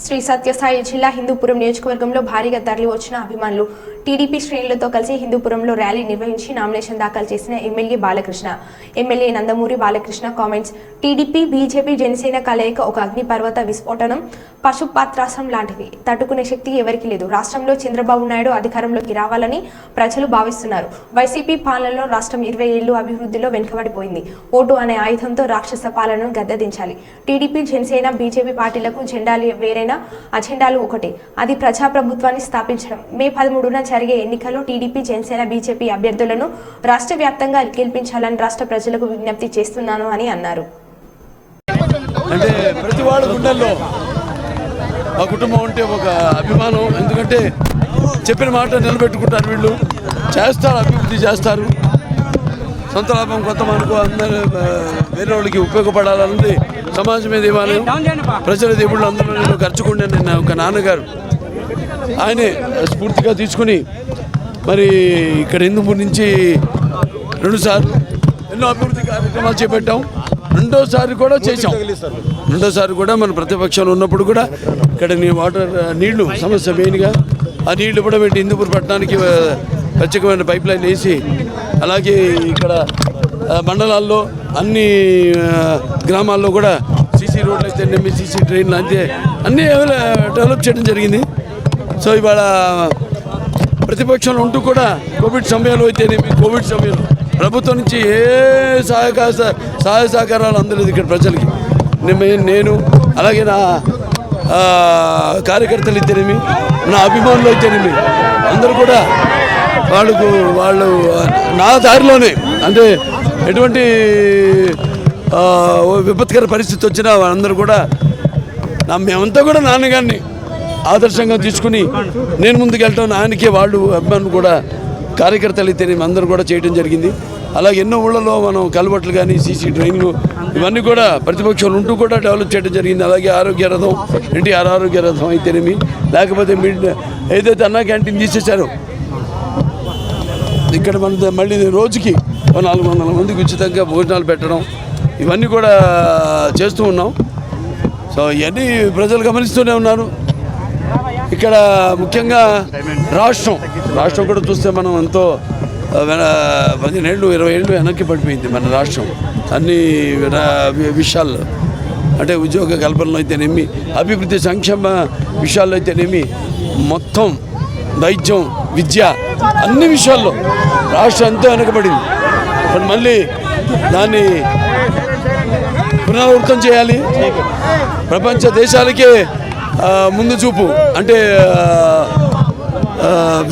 శ్రీ సత్యసాయి జిల్లా హిందూపురం నియోజకవర్గంలో భారీగా తరలి వచ్చిన అభిమానులు టీడీపీ శ్రేణులతో కలిసి హిందూపురంలో ర్యాలీ నిర్వహించి నామినేషన్ దాఖలు చేసిన MLA Balakrishna. MLA Nandamuri Balakrishna comments TDP BJP Janasena కలయిక ఒక అగ్నిపర్వత విస్ఫోటనం పశుపాత్రాసం లాంటిది తట్టుకునే శక్తి ఎవరికీ లేదు. రాష్ట్రంలో చంద్రబాబు నాయుడు అధికారంలోకి రావాలని ప్రజలు భావిస్తున్నారు. వైసీపీ పాలనలో రాష్ట్రం ఇరవై ఏళ్ళు అభివృద్ధిలో వెనుకబడిపోయింది. ఓటు అనే ఆయుధంతో రాక్షస పాలనను గద్దదించాలి. టీడీపీ జనసేన బీజేపీ పార్టీలకు జెండాలు వేరైనా అజెండాలు ఒకటే. అది ప్రజాప్రభుత్వాన్ని స్థాపించడం. మే పదమూడున జరిగే ఎన్నికల్లో టీడీపీ జనసేన బీజేపీ అభ్యర్థులను రాష్ట్ర వ్యాప్తంగా గెలిపించాలని రాష్ట్ర ప్రజలకు విజ్ఞప్తి చేస్తున్నాను అని అన్నారు. అంటే ప్రతి వాళ్ళ గుండెల్లో ఆ కుటుంబం అంటే ఒక అభిమానం. ఎందుకంటే చెప్పిన మాట నిలబెట్టుకుంటారు వీళ్ళు. చేస్తారు అభివృద్ధి చేస్తారు. సొంత లాభం కొంత మనకు అందరూ వేరే వాళ్ళకి ఉపయోగపడాలన్నది సమాజం మీద ఇవ్వాలి ప్రజల దేవుళ్ళు అందరూ నేను ఖర్చుకుంటే నిన్న ఒక నాన్నగారు. ఆయనే స్ఫూర్తిగా తీసుకుని మరి ఇక్కడ హిందూపూర్ నుంచి రెండుసార్లు ఎన్నో అభివృద్ధి కార్యక్రమాలు చేపట్టాం. రెండోసారి కూడా చేశాం. రెండోసారి కూడా మన ప్రతిపక్షంలో ఉన్నప్పుడు కూడా ఇక్కడ వాటర్ నీళ్ళు సమస్య మెయిన్గా ఆ నీళ్ళు కూడా పెట్టి హిందూపూర్ పట్టణానికి ప్రత్యేకమైన పైప్ లైన్ వేసి అలాగే ఇక్కడ మండలాల్లో అన్ని గ్రామాల్లో కూడా సీసీ రోడ్లు అయితే నెమ్మి సీసీ ట్రైన్లు అంతే అన్నీ డెవలప్ చేయడం జరిగింది. సో ఇవాళ ప్రతిపక్షంలో ఉంటూ కూడా కోవిడ్ సమయంలో అయితేనేమి కోవిడ్ సమయంలో. ప్రభుత్వం నుంచి ఏ సహాయక సహాయ సహకారాలు అందలేదు ఇక్కడ ప్రజలకి. నేను- నేను అలాగే నా కార్యకర్తలు అయితేనేమి నా అభిమానులు అయితేనేమి అందరూ కూడా వాళ్ళకు వాళ్ళు నా దారిలోనే అంటే ఎటువంటి విపత్కర పరిస్థితి వచ్చినా వాళ్ళందరూ కూడా నా మేమంతా కూడా నాన్నగారిని ఆదర్శంగా తీసుకుని నేను ముందుకెళ్ళటం నాన్నకి వాళ్ళు అభిమానులు కూడా కార్యకర్తలు అయితే అందరూ కూడా చేయడం జరిగింది. అలాగే ఎన్నో ఊళ్ళలో మనం కలబట్లు కానీ సీసీ డ్రైన్లు ఇవన్నీ కూడా ప్రతిపక్షాలు ఉంటూ కూడా డెవలప్ చేయడం జరిగింది. అలాగే ఆరోగ్య రథం ఎన్టీఆర్ ఆరోగ్య రథం అయితేనేమి. లేకపోతే మీ ఏదైతే అన్నా క్యాంటీన్ తీసేశారో ఇక్కడ మన మళ్ళీ రోజుకి నాలుగు వందల మందికి ఉచితంగా భోజనాలు పెట్టడం ఇవన్నీ కూడా చేస్తూ ఉన్నాం. సో ఇవన్నీ ప్రజలు గమనిస్తూనే ఉన్నారు. ఇక్కడ ముఖ్యంగా రాష్ట్రం. రాష్ట్రం కూడా చూస్తే మనం ఎంతో పదిహేనేళ్ళు ఇరవై ఏళ్ళు వెనక్కి పడిపోయింది మన రాష్ట్రం. అన్ని విషయాల్లో. అంటే ఉద్యోగ కల్పనలో అయితేనేమి అభివృద్ధి సంక్షేమ విషయాల్లో అయితేనేమి మొత్తం వైద్యం విద్య అన్ని విషయాల్లో రాష్ట్రం ఎంతో వెనకబడింది. ఇప్పుడు మళ్ళీ దాన్ని పునరావృతం చేయాలి. ప్రపంచ దేశాలకే ముందు చూపు. అంటే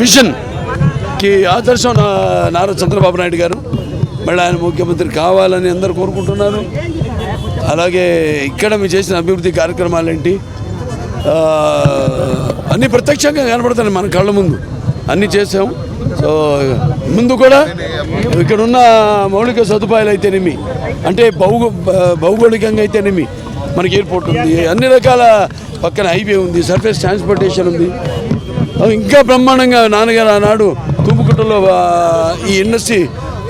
విజన్కి ఆదర్శం నారా చంద్రబాబు నాయుడు గారు. మళ్ళీ ఆయన ముఖ్యమంత్రి కావాలని అందరూ కోరుకుంటున్నారు. అలాగే ఇక్కడ మీరు చేసిన అభివృద్ధి కార్యక్రమాలు ఏంటి అన్నీ ప్రత్యక్షంగా కనబడుతున్నాయి మన కళ్ళ ముందు. అన్నీ చేసాం సో ముందు కూడా ఇక్కడ ఉన్న మౌలిక సదుపాయాలు అయితేనేమి అంటే భౌగో భౌగోళికంగా అయితేనేమి మనకి ఎయిర్పోర్ట్ ఉంది. అన్ని రకాల పక్కన హైవే ఉంది సర్ఫేస్ ట్రాన్స్పోర్టేషన్ ఉంది. ఇంకా బ్రహ్మాండంగా నాన్నగారు ఆనాడు తుమ్ముకుట్టలో ఈ ఇండస్ట్రీ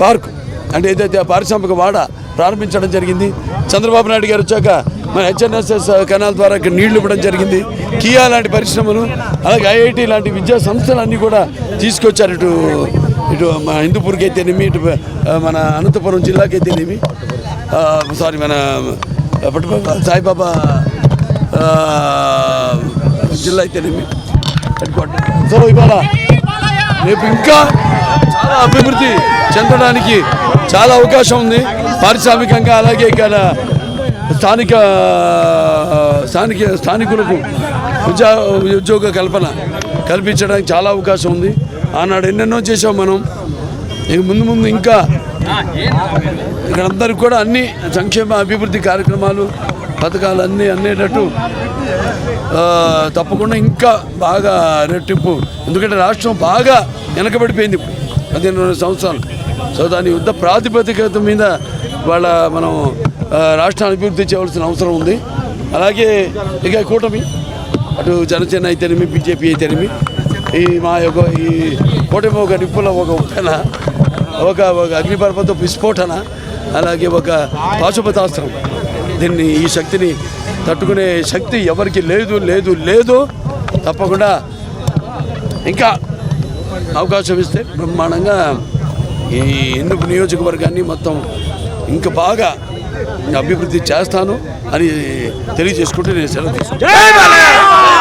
పార్క్ అంటే ఏదైతే పారిశ్రామిక వాడ ప్రారంభించడం జరిగింది చంద్రబాబు నాయుడు గారు వచ్చాక మన హెచ్ఎన్ఎస్ఎస్ కెనాల్ ద్వారా ఇక్కడ నీళ్ళు ఇవ్వడం జరిగింది. కియా లాంటి పరిశ్రమలు అలాగే ఐఐటి లాంటి విద్యా సంస్థలు అన్నీ కూడా తీసుకొచ్చారు ఇటు ఇటు మన హిందూపూర్కి అయితేనేమి ఇటు మన అనంతపురం జిల్లాకి అయితేనేమి. సారీ మన సాయిబాబా జిల్లా అయితేనేమి హెడ్ క్వార్టర్ సో ఇవాళ. రేపు ఇంకా చాలా అభివృద్ధి చెందడానికి చాలా అవకాశం ఉంది. పారిశ్రామికంగా అలాగే ఇక్కడ స్థానిక స్థానిక స్థానికులకు ఉద్యోగ ఉద్యోగ కల్పన కల్పించడానికి చాలా అవకాశం ఉంది. ఆనాడు ఎన్నెన్నో చేసాం మనం. ఇక ముందు ముందు ఇంకా ఇక్కడందరికి కూడా అన్ని సంక్షేమ అభివృద్ధి కార్యక్రమాలు పథకాలు అన్నీ అనేటట్టు తప్పకుండా ఇంకా బాగా రెట్టింపు. ఎందుకంటే రాష్ట్రం బాగా వెనకబడిపోయింది ఇప్పుడు పదిహేను సంవత్సరాలు. సో దాని యుద్ధ ప్రాతిపదికత మీద వాళ్ళ మనం రాష్ట్రాన్ని అభివృద్ధి చేయవలసిన అవసరం ఉంది. అలాగే ఇక కూటమి అటు జనసేన అయితేనేమి బీజేపీ అయితేనేమి ఈ మా యొక్క ఈ కూటమి ఒక నిప్పుల ఒక ఉప్పెన ఒక ఒక అగ్నిపర్వత విస్ఫోటన అలాగే ఒక పాశుపతాస్త్రం. దీన్ని ఈ శక్తిని తట్టుకునే శక్తి ఎవరికి లేదు లేదు లేదు. తప్పకుండా ఇంకా అవకాశం ఇస్తే బ్రహ్మాండంగా ఈ ఎందుకు నియోజకవర్గాన్ని మొత్తం ఇంకా బాగా అభివృద్ధి చేస్తాను అని తెలియజేసుకుంటూ నేను సెలవు తీసుకుంటాను